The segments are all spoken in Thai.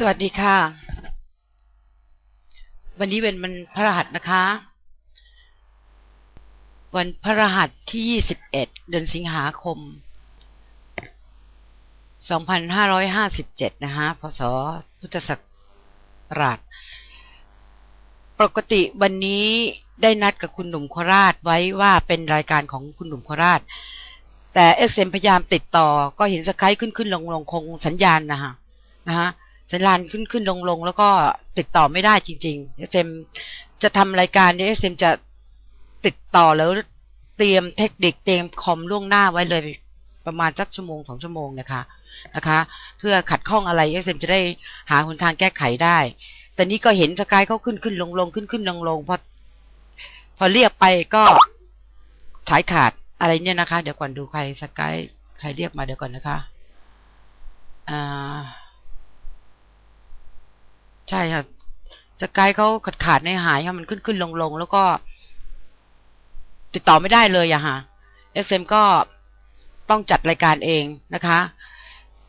สวัสดีค่ะ วันนี้เป็นวันพระรหัสนะคะ วันพระรหัสที่ 21 เดือนสิงหาคม 2557 นะคะพศพุทธศักราช ปกติวันนี้ได้นัดกับคุณหนุ่มโคราชไว้ว่าเป็นรายการของคุณหนุ่มโคราช แต่เอสเอ็มพยายามติดต่อก็เห็นสกายขึ้นขึ้นลงลงคงสัญญาณนะฮะนะฮะ สัญญาณขึ้นขึ้นลงลงแล้วก็ติดต่อไม่ได้จริงๆเอสเอ็มจะทำรายการเนี้เอสเอ็มจะติดต่อแล้วเตรียมเทคนิคเตรียมคอมล่วงหน้าไว้เลยประมาณสักชั่วโมงสองชั่วโมงนะคะนะคะ เพื่อขัดข้องอะไรเอสเอ็มจะได้หาหนทางแก้ไขได้ แต่นี้ก็เห็นสกายเขาขึ้นขึ้นลงลงขึ้นขึ้นลงลงพอพอเรียกไปก็สายขาดอะไรเนี่ยนะคะ เดี๋ยวก่อนดูใครสกายใครเรียกมาเดี๋ยวก่อนนะคะ อ่า ใช่ค่ะสกายเขาขาดขาดในหายค่ะมันขึ้นขึ้นลงลงแล้วก็ ติดต่อไม่ได้เลยอะค่ะเอสเอ็มก็ต้องจัดรายการเองนะคะ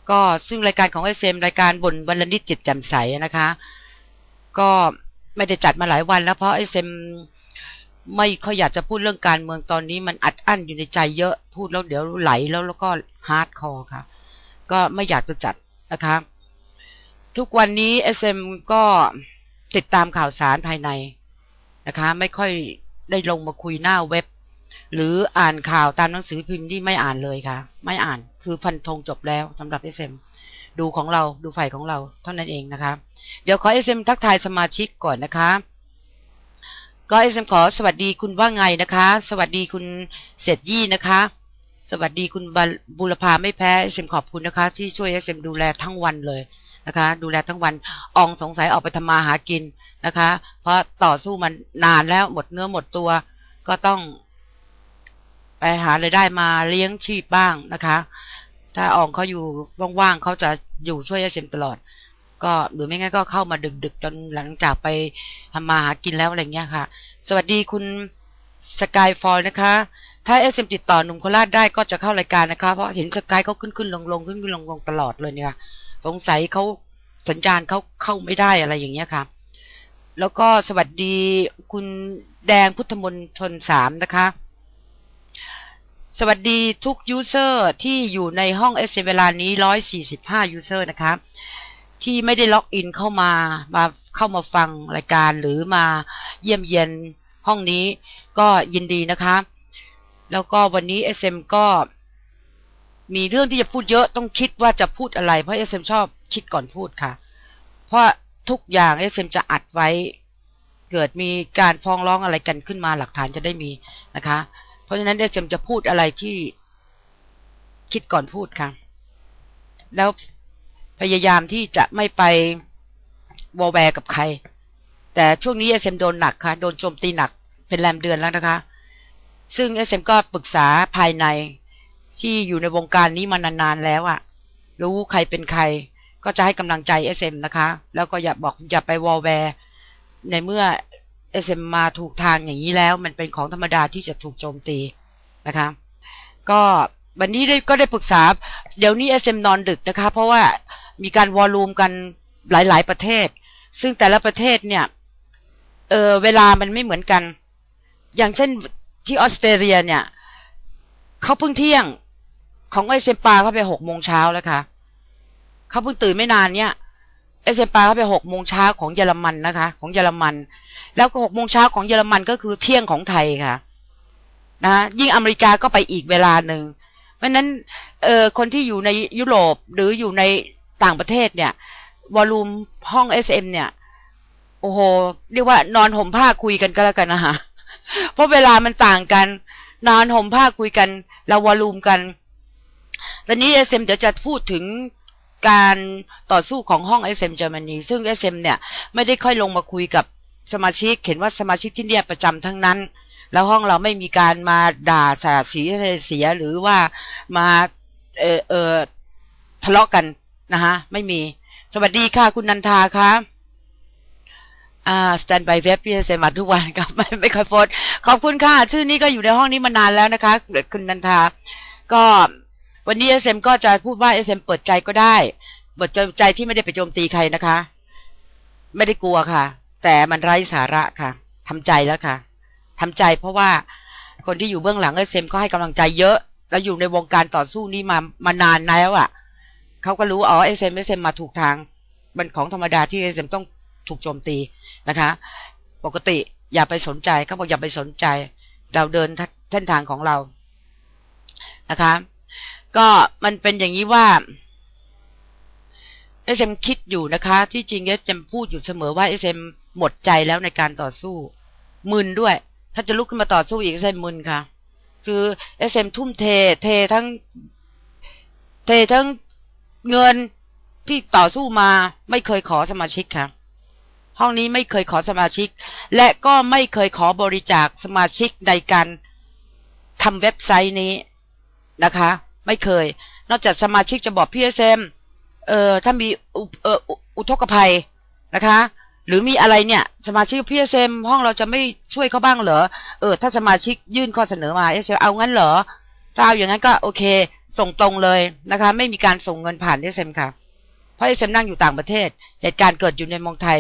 ก็ซึ่งรายการของเอสเอ็มรายการบนวันลนิดจิตแจ่มใสนะคะ ก็ไม่ได้จัดมาหลายวันแล้วเพราะเอสเอ็มไม่ค่อยอยากจะพูดเรื่องการเมืองตอนนี้มันอัดอั้นอยู่ในใจเยอะพูดแล้วเดี๋ยวไหลแล้วแล้วก็ฮาร์ดคอร์ค่ะ ก็ไม่อยากจะจัดนะคะ ทุกวันนี้เอสเอ็มก็ติดตามข่าวสารภายในนะคะ ไม่ค่อยได้ลงมาคุยหน้าเว็บ หรืออ่านข่าวตามหนังสือพิมพ์ที่ไม่อ่านเลยค่ะ ไม่อ่านคือฟันธงจบแล้วสำหรับเอสเอ็มดูของเราดูฝ่ายของเราเท่านั้นเองนะคะ เดี๋ยวขอเอสเอ็มทักทายสมาชิกก่อนนะคะก็เอสเอ็มขอสวัสดีคุณว่าไงนะคะ สวัสดีคุณเศรษยี่นะคะสวัสดีคุณบุรพาไม่แพ้เอสเอ็มขอบคุณนะคะ ที่ช่วยเอสเอ็มดูแลทั้งวันเลย นะคะ ดูแลทั้งวันอองสงสัยออกไปทำมาหากินนะคะ เพราะต่อสู้มันนานแล้วหมดเนื้อหมดตัว ก็ต้องไปหาเลยได้มาเลี้ยงชีพบ้างนะคะ ถ้าอองเขาอยู่ว่างๆเขาจะอยู่ช่วยเอสเอ็มตลอด ก็หรือไม่งั้นก็เข้ามาดึกๆจนหลังจากไปทำมาหากินแล้วอะไรเงี้ยค่ะ สวัสดีคุณสกายฟอลนะคะ ถ้าเอสเอ็มติดต่อหนุ่มโคราชได้ก็จะเข้ารายการนะคะ เพราะเห็นสกายเขาขึ้นขึ้นลงลงขึ้นขึ้นลงลงตลอดเลยเนี่ยสงสัยเขาสัญญาณเขาเข้าไม่ได้อะไรอย่างเงี้ยค่ะ แล้วก็สวัสดีคุณแดงพุทธมนทนสามนะคะ สวัสดีทุกยูเซอร์ที่อยู่ในห้องเอสเวลานี้ร้อยสี่สิบห้ายูเซอร์นะคะ ที่ไม่ได้ล็อกอินเข้ามามาเข้ามาฟังรายการหรือมาเยี่ยมเยียนห้องนี้ก็ยินดีนะคะ แล้วก็วันนี้ SM ก็มีเรื่องที่จะพูดเยอะต้องคิดว่าจะพูดอะไร เพราะ SM ชอบคิดก่อนพูดค่ะ เพราะทุกอย่าง SM จะอัดไว้ เกิดมีการฟ้องร้องอะไรกันขึ้นมาหลักฐานจะได้มีนะคะ เพราะฉะนั้น SM จะพูดอะไรที่คิดก่อนพูดค่ะ แล้วพยายามที่จะไม่ไปวอแวร์กับใคร แต่ช่วงนี้เอสเอ็มโดนหนักค่ะ โดนโจมตีหนักเป็นแรมเดือนแล้วนะคะ ซึ่งเอสเอ็มก็ปรึกษาภายในที่อยู่ในวงการนี้มานานๆแล้วอะรู้ใครเป็นใคร ก็จะให้กำลังใจเอสเอ็มนะคะ แล้วก็อย่าบอกอย่าไปวอลแวร์ในเมื่อเอสเอ็มมาถูกทางอย่างนี้แล้ว มันเป็นของธรรมดาที่จะถูกโจมตีนะคะ ก็วันนี้ได้ก็ได้ปรึกษา เดี๋ยวนี้เอสเอ็มนอนดึกนะคะ เพราะว่ามีการวอลลุ่มกันหลาย ๆ ประเทศ ซึ่งแต่ละประเทศเนี่ย เออเวลามันไม่เหมือนกัน อย่างเช่น ที่ออสเตรเลียเนี่ยเขาเพิ่งเที่ยงของไอเซมปาเขาไปหกโมงเช้าแล้วค่ะเขาเพิ่งตื่นไม่นานเนี่ยไอเซมปาเขาไปหกโมงเช้าของเยอรมันนะคะ ของเยอรมัน แล้วก็หกโมงเช้าของเยอรมันก็คือเที่ยงของไทยค่ะ นะยิ่งอเมริกาก็ไปอีกเวลาหนึ่งเพราะนั้นเอ่อคนที่อยู่ในยุโรปหรืออยู่ในต่างประเทศเนี่ยวอลลุ่มห้องเอสเอ็มเนี่ย โอ้โห เรียกว่านอนห่มผ้าคุยกันก็แล้วกันนะคะ เพราะเวลามันต่างกัน นอนห่มผ้าคุยกันเราวอลลุ่มกันตอนนี้เอสเอ็มเดี๋ยวจะพูดถึงการต่อสู้ของห้องเอเอ็มเยอรมนีซึ่งเอเอ็มเนี่ย ไม่ได้ค่อยลงมาคุยกับสมาชิก เห็นว่าสมาชิกที่เนี่ยประจำทั้งนั้น แล้วห้องเราไม่มีการมาด่าสาสีเสียหรือว่ามาเออเออทะเลาะกันนะคะไม่มี สวัสดีค่ะคุณนันทาค่ะ อ่าสแตนบายเว็บพี่เซมาทุกวันครับ ไม่ไม่ค่อยโพสขอบคุณค่ะ ชื่อนี้ก็อยู่ในห้องนี้มานานแล้วนะคะเกิดคุณนันทา ก็วันนี้เอสเอ็มก็จะพูดว่าเอสเอ็มเปิดใจก็ได้บทใจที่ไม่ได้ไปโจมตีใครนะคะ ไม่ได้กลัวค่ะ แต่มันไร้สาระค่ะทำใจแล้วค่ะทำใจเพราะว่าคนที่อยู่เบื้องหลังเอสเอ็มก็ให้กำลังใจเยอะ แล้วอยู่ในวงการต่อสู้นี้มามานานแล้วอะ่ะเขาก็รู้อ๋อเอสเอ็มเอสเอ็มมาถูกทาง มันของธรรมดาที่เอสเอ็มต้อง ถูกโจมตีนะคะ ปกติอย่าไปสนใจเขาบอกอย่าไปสนใจ เราเดินเส้นทางของเรานะคะ ก็มันเป็นอย่างนี้ว่าเอสเอ็มคิดอยู่นะคะ ที่จริงเอสเอ็มพูดอยู่เสมอว่าเอสเอ็มหมดใจแล้วในการต่อสู้มึนด้วย ถ้าจะลุกขึ้นมาต่อสู้อีกเอสเอ็มมึนค่ะ คือเอสเอ็มทุ่มเท เททั้ง เททั้งเงินที่ต่อสู้มาไม่เคยขอสมาชิกค่ะ ห้องนี้ไม่เคยขอสมาชิก และก็ไม่เคยขอบริจาคสมาชิกในการทำเว็บไซต์นี้นะคะ ไม่เคย นอกจากสมาชิกจะบอกพี่เอสเอ็มเอ่อถ้ามีเอ่ออุทกภัยนะคะ หรือมีอะไรเนี่ย สมาชิกพีเอสเอ็มห้องเราจะไม่ช่วยเขาบ้างเหรอเออถ้าสมาชิกยื่นข้อเสนอมาเอสเอ็มเอางั้นเหรอถ้าเอาอย่างนั้นก็โอเค ส่งตรงเลยนะคะ ไม่มีการส่งเงินผ่านเอสเอ็มค่ะเพราะเอสเอ็มนั่งอยู่ต่างประเทศ เหตุการณ์เกิดอยู่ในเมืองไทย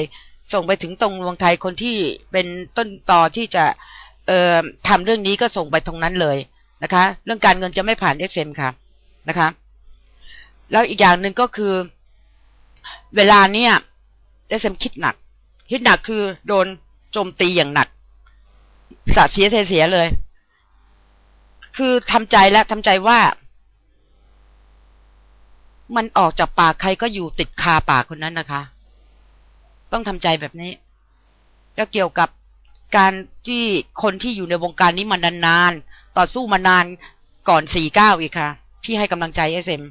ส่งไปถึงตรงเมืองไทยคนที่เป็นต้นต่อที่จะเอ่อทำเรื่องนี้ก็ส่งไปตรงนั้นเลยนะคะ เรื่องการเงินจะไม่ผ่านเอสเอ็มค่ะนะคะ แล้วอีกอย่างหนึ่งก็คือ เวลาเนี้ยเอสเอ็มคิดหนัก คิดหนักคือโดนโจมตีอย่างหนักสะเสียเทเสียเลย คือทำใจแล้วทำใจว่า มันออกจากปากใครก็อยู่ติดคาปากคนนั้นนะคะ ต้องทำใจแบบนี้ แล้วเกี่ยวกับการที่คนที่อยู่ในวงการนี้มานานๆ ต่อสู้มานานก่อนสี่เก้าอีกค่ะ ที่ให้กำลังใจเอสเอ็ม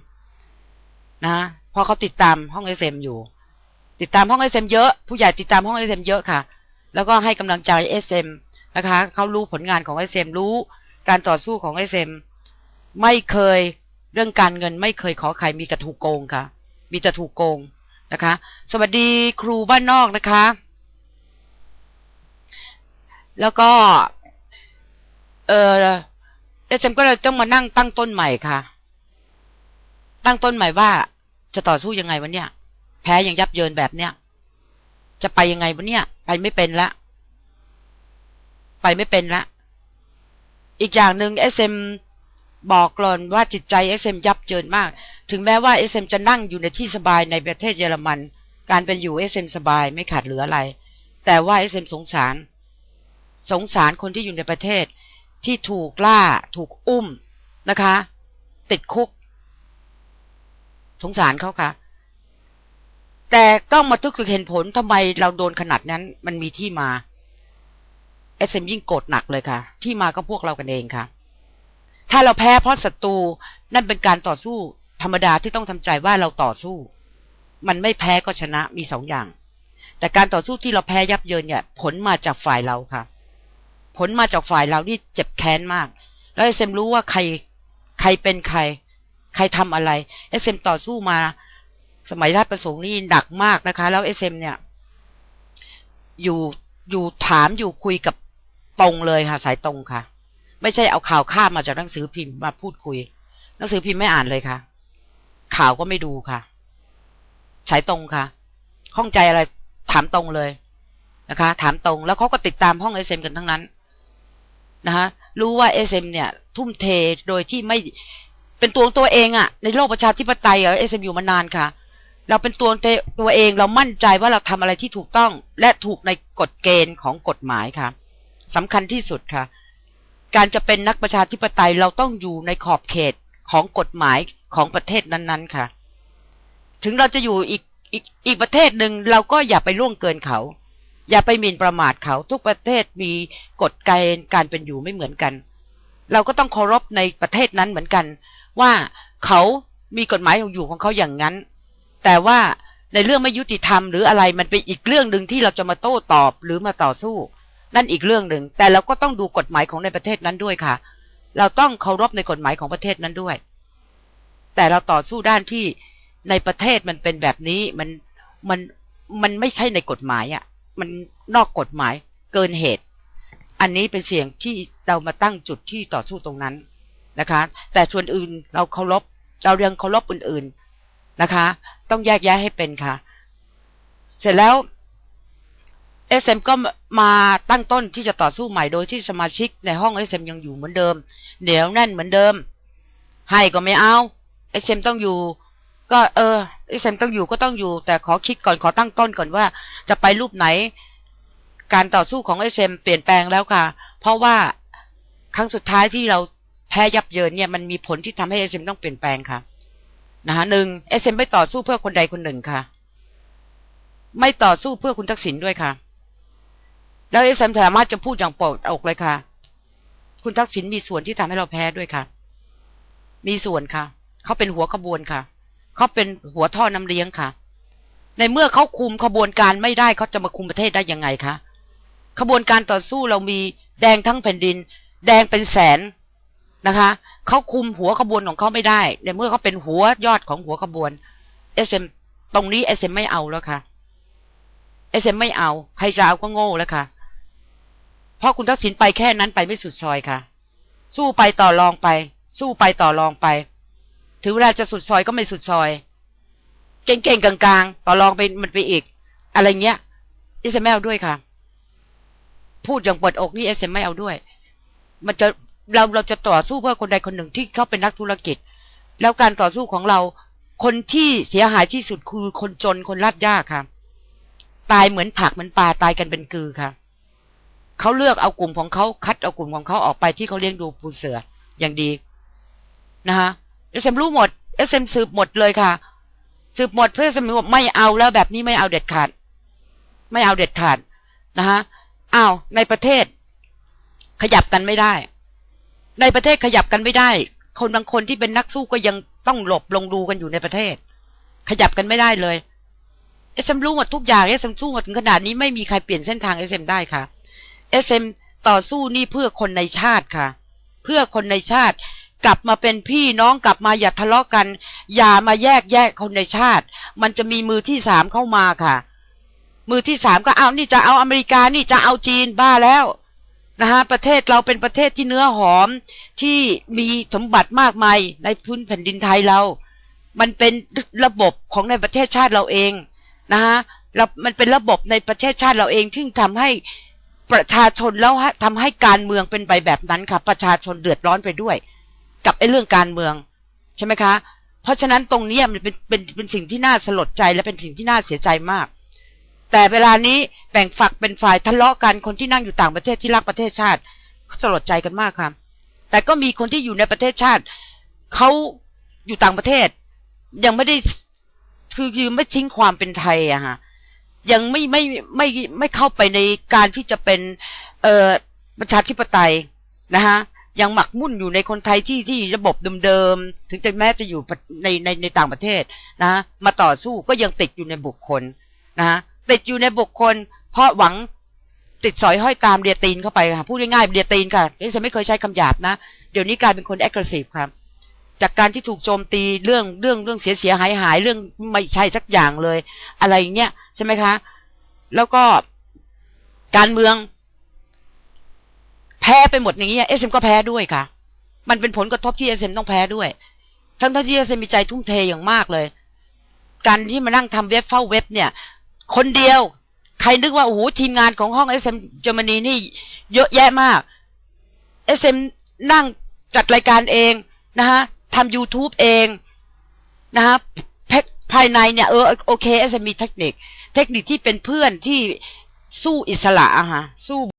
นะเพราะเขาติดตามห้องเอสเอ็มอยู่ ติดตามห้องเอสเอ็มเยอะผู้ใหญ่ติดตามห้องเอสเอ็มเยอะค่ะ แล้วก็ให้กำลังใจเอสเอ็มนะคะเขารู้ผลงานของเอสเอ็มรู้การต่อสู้ของเอสเอ็มไม่เคยเรื่องการเงินไม่เคยขอใครมีกระถูกโกงค่ะ มีแต่ถูกโกง นะคะ สวัสดีครูบ้านนอกนะคะ แล้วก็ เออเอสเอ็มก็เลยต้องมานั่งตั้งต้นใหม่ค่ะ ตั้งต้นใหม่ว่า จะต่อสู้ยังไงวะเนี่ย แพ้ยังยับเยินแบบเนี้ยจะไปยังไงวะเนี่ย ไปไม่เป็นละ ไปไม่เป็นละ อีกอย่างหนึ่งเอสเอ็ม บอกกลอนว่าจิตใจเอสเอ็มยับเยินมาก ถึงแม้ว่าเอสเอ็มจะนั่งอยู่ในที่สบายในประเทศเยอรมัน การเป็นอยู่เอสเอ็มสบายไม่ขาดเหลืออะไร แต่ว่าเอสเอ็มสงสาร สงสารคนที่อยู่ในประเทศ ที่ถูกล่า ถูกอุ้มนะคะ ติดคุก สงสารเขาค่ะ แต่ต้องมาทุกข์เห็นผลทำไมเราโดนขนาดนั้น มันมีที่มาเอสเอ็มยิ่งโกรธหนักเลยค่ะ ที่มาก็พวกเรากันเองค่ะ ถ้าเราแพ้เพราะศัตรูนั่นเป็นการต่อสู้ธรรมดาที่ต้องทำใจว่าเราต่อสู้ มันไม่แพ้ก็ชนะมีสองอย่าง แต่การต่อสู้ที่เราแพ้ยับเยินเนี่ย ผลมาจากฝ่ายเราค่ะ ผลมาจากฝ่ายเราที่เจ็บแค้นมาก แล้วเอสเอ็มรู้ว่าใครใครเป็นใคร ใครทำอะไรเอสเอ็มต่อสู้มาสมัยราชประสงค์นี่หนักมากนะคะ แล้วเอสเอ็มเนี่ย อยู่อยู่ถามอยู่คุยกับตรงเลยค่ะ สายตรงค่ะ ไม่ใช่เอาข่าวข้ามมาจากหนังสือพิมพ์มาพูดคุย หนังสือพิมพ์ไม่อ่านเลยค่ะ ข่าวก็ไม่ดูค่ะ สายตรงค่ะ ข้องใจอะไรถามตรงเลยนะคะ ถามตรงแล้วเขาก็ติดตามห้องเอสเอ็มกันทั้งนั้นนะคะรู้ว่าเอสเอ็มเนี่ย ทุ่มเทโดยที่ไม่เป็นตัวตัวเองอะในโลกประชาธิปไตยเอสเอ็มอยู่มานานค่ะ เราเป็นตัวตัวเองเรามั่นใจว่าเราทำอะไรที่ถูกต้อง และถูกในกฎเกณฑ์ของกฎหมายค่ะสำคัญที่สุดค่ะ การจะเป็นนักประชาธิปไตยเราต้องอยู่ในขอบเขตของกฎหมายของประเทศนั้น ๆ ค่ะ ถึงเราจะอยู่อีกอีกอีกประเทศหนึ่งเราก็อย่าไปล่วงเกินเขา อย่าไปหมิ่นประมาทเขา ทุกประเทศมีกฎเกณฑ์การเป็นอยู่ไม่เหมือนกัน เราก็ต้องเคารพในประเทศนั้นเหมือนกัน ว่าเขามีกฎหมายอยู่ของเขาอย่างนั้น แต่ว่าในเรื่องไม่ยุติธรรมหรืออะไรมันเป็นอีกเรื่องหนึ่งที่เราจะมาโต้ตอบหรือมาต่อสู้ นั่นอีกเรื่องหนึ่ง แต่เราก็ต้องดูกฎหมายของในประเทศนั้นด้วยค่ะ เราต้องเคารพในกฎหมายของประเทศนั้นด้วย แต่เราต่อสู้ด้านที่ในประเทศมันเป็นแบบนี้มันมันมันไม่ใช่ในกฎหมายอะ่ะ มันนอกกฎหมายเกินเหตุ อันนี้เป็นเสียงที่เรามาตั้งจุดที่ต่อสู้ตรงนั้นนะคะ แต่ส่วนอื่นเราเคารพเราเรียงเคารพอื่น ๆนะคะ ต้องแยกแยะให้เป็นค่ะ เสร็จแล้ว SM ก็มาตั้งต้นที่จะต่อสู้ใหม่โดยที่สมาชิกในห้อง SM ยังอยู่เหมือนเดิมเหนียวแน่นเหมือนเดิม ให้ก็ไม่เอา SM ต้องอยู่ ก็เออ SM ต้องอยู่ก็ต้องอยู่ แต่ขอคิดก่อนขอตั้งต้นก่อนว่า จะไปรูปไหน การต่อสู้ของ SM เปลี่ยนแปลงแล้วค่ะ เพราะว่าครั้งสุดท้ายที่เราแพ้ยับเยินเนี่ยมันมีผลที่ทำให้ SM ต้องเปลี่ยนแปลงค่ะนะคะหนึ่ง SM ไม่ต่อสู้เพื่อคนใดคนหนึ่งค่ะ ไม่ต่อสู้เพื่อคุณทักษิณด้วยค่ะ แล้วเอสมสามารถจะพูดอย่างปลดอกเลยค่ะ คุณทักษิณมีส่วนที่ทำให้เราแพ้ด้วยค่ะ มีส่วนค่ะ เขาเป็นหัวขบวนค่ะ เขาเป็นหัวท่อน้ำเลี้ยงค่ะ ในเมื่อเขาคุมขบวนการไม่ได้เขาจะมาคุมประเทศได้ยังไงคะขบวนการต่อสู้เรามีแดงทั้งแผ่นดิน แดงเป็นแสนนะคะเขาคุมหัวขบวนของเขาไม่ได้ ในเมื่อเขาเป็นหัวยอดของหัวขบวนเอสเอ็มตรงนี้เอสเอ็มไม่เอาแล้วค่ะเอสเอ็มไม่เอา ใครจะเอาก็โง่แล้วค่ะ เพราะคุณทักษิณไปแค่นั้นไปไม่สุดซอยค่ะ สู้ไปต่อรองไป สู้ไปต่อรองไป ถึงเวลาจะสุดซอยก็ไม่สุดซอย เก่งๆกลางๆ ต่อรองไปมันไปอีก อะไรเงี้ยเอสเอ็มไม่เอาด้วยค่ะ พูดอย่างเปิดอกนี่เอสเอ็มไม่เอาด้วย มันจะเราเราจะต่อสู้เพื่อคนใดคนหนึ่งที่เขาเป็นนักธุรกิจ แล้วการต่อสู้ของเราคนที่เสียหายที่สุดคือคนจนคนลาดยากค่ะ ตายเหมือนผักเหมือนปลาตายกันเป็นกือค่ะ เขาเลือกเอากลุ่มของเขาคัดเอากลุ่มของเขาออกไปที่เขาเลี้ยงดูปูเสืออย่างดีนะคะเอสเอ็มรู้หมดเอสเอ็มสืบหมดเลยค่ะ สืบหมดเพื่อสเอ็มบอกไม่เอาแล้วแบบนี้ไม่เอาเด็ดขาด ไม่เอาเด็ดขาดนะคะอ้าวในประเทศ ขยับกันไม่ได้ ในประเทศขยับกันไม่ได้ คนบางคนที่เป็นนักสู้ก็ยังต้องหลบลงดูกันอยู่ในประเทศ ขยับกันไม่ได้เลยเอสเอ็มรู้หมดทุกอย่างเอสเอ็มสู้หมาถึงขนาดนี้ไม่มีใครเปลี่ยนเส้นทางเอสเอ็มได้ค่ะ เอสเอ็มต่อสู้นี่เพื่อคนในชาติค่ะ เพื่อคนในชาติกลับมาเป็นพี่น้องกลับมาอย่าทะเลาะกัน อย่ามาแยกแยกคนในชาติ มันจะมีมือที่สามเข้ามาค่ะ มือที่สามก็เอานี่จะเอาอเมริกานี่จะเอาจีนบ้าแล้วนะฮะประเทศเราเป็นประเทศที่เนื้อหอมที่มีสมบัติมากมายในพื้นแผ่นดินไทยเรา มันเป็นระบบของในประเทศชาติเราเองนะฮะมันเป็นระบบในประเทศชาติเราเองที่ทำให้ ประชาชนแล้วทำให้การเมืองเป็นไปแบบนั้นค่ะ ประชาชนเดือดร้อนไปด้วย กับไอ้เรื่องการเมือง ใช่ไหมคะ เพราะฉะนั้นตรงนี้มันเป็นเป็นเป็นสิ่งที่น่าสลดใจและเป็นสิ่งที่น่าเสียใจมาก แต่เวลานี้แบ่งฝักเป็นฝ่ายทะเลาะกันคนที่นั่งอยู่ต่างประเทศที่รักประเทศชาติสลดใจกันมากค่ะแต่ก็มีคนที่อยู่ในประเทศชาติเขาอยู่ต่างประเทศ ยังไม่ได้คือคือไม่ทิ้งความเป็นไทยอะฮะ ยังไม่ไม่ไม่ไม่เข้าไปในการที่จะเป็น เอ่อประชาธิปไตยนะฮะยังหมักมุ่นอยู่ในคนไทยที่ที่ระบบเดิมๆถึงจะแม้จะอยู่ในในในต่างประเทศนะมาต่อสู้ก็ยังติดอยู่ในบุคคลนะฮะติดอยู่ในบุคคล เพราะหวังติดสอยห้อยตามเรียตีนเข้าไปค่ะพูดง่ายๆเรียตีนค่ะนี่ฉันไม่เคยใช้คำหยาบนะ เดี๋ยวนี้กลายเป็นคน aggressive ครับ จากการที่ถูกโจมตีเรื่องเรื่องเรื่องเสียเสียหายหายเรื่องไม่ใช่สักอย่างเลย อะไรเงี้ยใช่ไหมคะ แล้วก็การเมือง แพ้ไปหมดอย่างเงี้ยเอสเอ็มก็แพ้ด้วยค่ะ มันเป็นผลกระทบที่เอสเอ็มต้องแพ้ด้วย ทั้งที่เอสเอ็มมีใจทุ่มเทอย่างมากเลย การที่มานั่งทำเว็บเฝ้าเว็บเนี่ย คนเดียว ใครนึกว่าโอ้โหทีมงานของห้องเอสเอ็มเยอรมนีนี่ เยอะแยะมากเอสเอ็มนั่งจัดรายการเองนะฮะ ทำ YouTube เองนะฮะภายในเนี่ยเออโอเคเอสเอ็มมีเทคนิค เทคนิคที่เป็นเพื่อนที่สู้อิสระอะฮะสู้